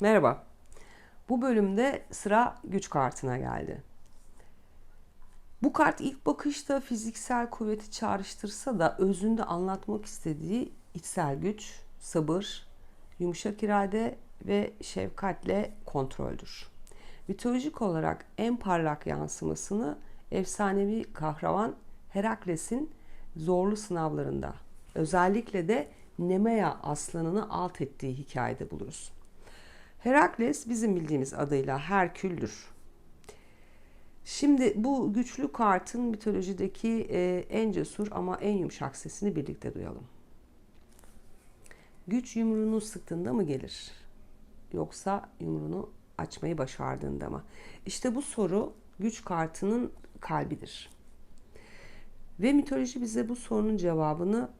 Merhaba. Bu bölümde sıra güç kartına geldi. Bu kart ilk bakışta fiziksel kuvveti çağrıştırsa da özünde anlatmak istediği içsel güç, sabır, yumuşak irade ve şefkatle kontroldür. Mitolojik olarak en parlak yansımasını efsanevi kahraman Herakles'in zorlu sınavlarında, özellikle de Nemea aslanını alt ettiği hikayede buluruz. Herakles bizim bildiğimiz adıyla Herkül'dür. Şimdi bu güçlü kartın mitolojideki e, en cesur ama en yumuşak sesini birlikte duyalım. Güç yumruğunu sıktığında mı gelir? Yoksa yumruğunu açmayı başardığında mı? İşte bu soru güç kartının kalbidir. Ve mitoloji bize bu sorunun cevabını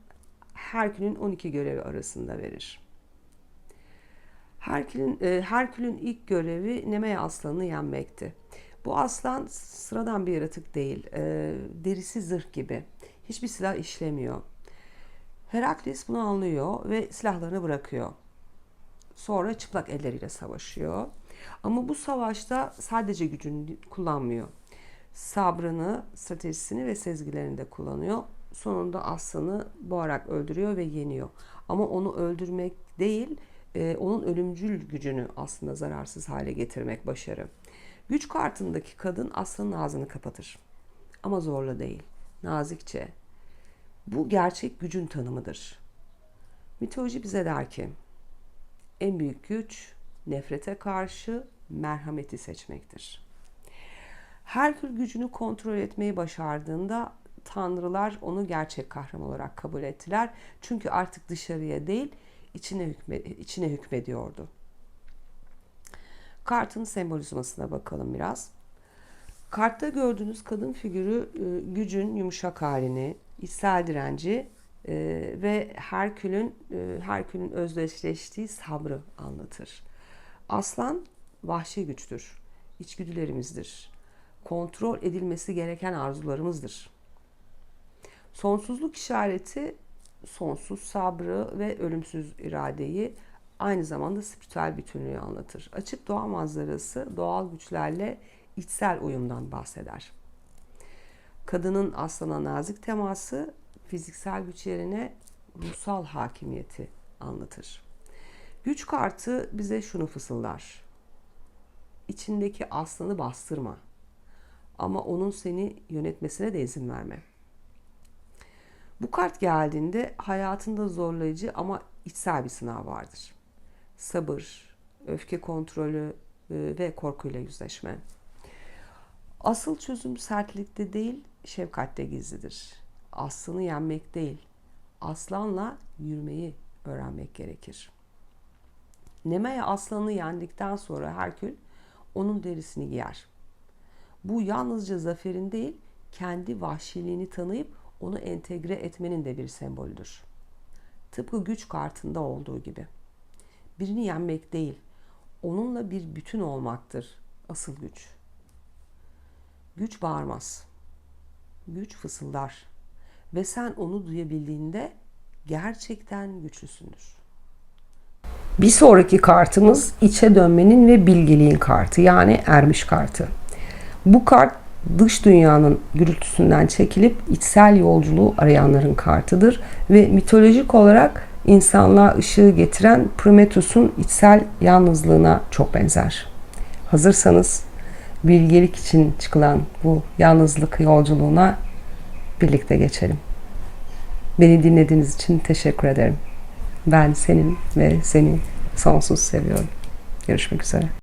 Herkül'ün 12 görevi arasında verir. Herkül'ün e, Herkül'ün ilk görevi Nemea aslanını yenmekti. Bu aslan sıradan bir yaratık değil. E, derisi zırh gibi. Hiçbir silah işlemiyor. Herakles bunu anlıyor ve silahlarını bırakıyor. Sonra çıplak elleriyle savaşıyor. Ama bu savaşta sadece gücünü kullanmıyor. Sabrını, stratejisini ve sezgilerini de kullanıyor. Sonunda aslanı boğarak öldürüyor ve yeniyor. Ama onu öldürmek değil, e, onun ölümcül gücünü aslında zararsız hale getirmek başarı. Güç kartındaki kadın aslanın ağzını kapatır. Ama zorla değil, nazikçe. Bu gerçek gücün tanımıdır. Mitoloji bize der ki, en büyük güç nefrete karşı merhameti seçmektir. Herkül gücünü kontrol etmeyi başardığında tanrılar onu gerçek kahraman olarak kabul ettiler. Çünkü artık dışarıya değil, içine, hükme, içine hükmediyordu. Kartın sembolizmasına bakalım biraz. Kartta gördüğünüz kadın figürü e, gücün yumuşak halini, içsel direnci e, ve Herkül'ün e, Herkül'ün özdeşleştiği sabrı anlatır. Aslan vahşi güçtür, içgüdülerimizdir. Kontrol edilmesi gereken arzularımızdır. Sonsuzluk işareti sonsuz sabrı ve ölümsüz iradeyi aynı zamanda spiritüel bütünlüğü anlatır. Açık doğa manzarası doğal güçlerle içsel uyumdan bahseder. Kadının aslana nazik teması fiziksel güç yerine ruhsal hakimiyeti anlatır. Güç kartı bize şunu fısıldar. İçindeki aslanı bastırma. Ama onun seni yönetmesine de izin verme. Bu kart geldiğinde hayatında zorlayıcı ama içsel bir sınav vardır. Sabır, öfke kontrolü e, ve korkuyla yüzleşme. Asıl çözüm sertlikte değil, şefkatte gizlidir. Aslını yenmek değil, aslanla yürümeyi öğrenmek gerekir. Nemea aslanı yendikten sonra Herkül onun derisini giyer. Bu yalnızca zaferin değil, kendi vahşiliğini tanıyıp onu entegre etmenin de bir sembolüdür. Tıpkı güç kartında olduğu gibi. Birini yenmek değil, onunla bir bütün olmaktır asıl güç. Güç bağırmaz. Güç fısıldar. Ve sen onu duyabildiğinde gerçekten güçlüsündür. Bir sonraki kartımız içe dönmenin ve bilgeliğin kartı yani ermiş kartı. Bu kart dış dünyanın gürültüsünden çekilip içsel yolculuğu arayanların kartıdır ve mitolojik olarak insanlığa ışığı getiren Prometheus'un içsel yalnızlığına çok benzer. Hazırsanız bilgelik için çıkılan bu yalnızlık yolculuğuna birlikte geçelim. Beni dinlediğiniz için teşekkür ederim. Ben senin ve seni sonsuz seviyorum. Görüşmek üzere.